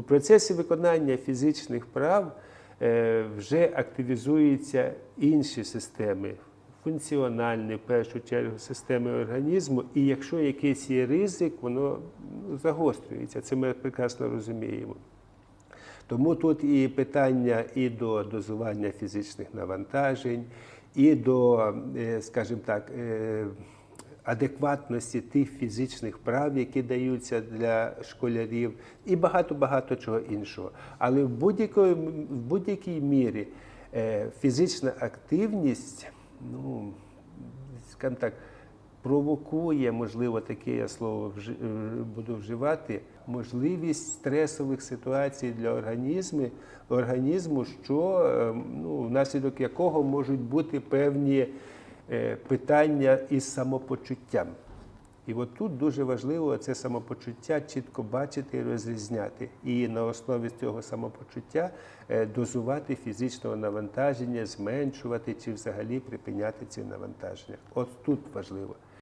У процесі виконання фізичних прав е, вже активізуються інші системи, функціональні, в першу чергу, системи організму. І якщо якийсь є ризик, воно ну, загострюється. Це ми прекрасно розуміємо. Тому тут і питання і до дозування фізичних навантажень, і до, е, скажімо так, е, адекватності тих фізичних прав, які даються для школярів, і багато-багато чого іншого. Але в будь-якій мірі е, фізична активність, ну, скажімо так, провокує, можливо, таке я слово е, буду вживати, можливість стресових ситуацій для організму, організму, що е, ну, внаслідок якого можуть бути певні питання із самопочуттям. І от тут дуже важливо це самопочуття чітко бачити і розрізняти. І на основі цього самопочуття е, дозувати фізичного навантаження, зменшувати чи взагалі припиняти ці навантаження. От тут важливо.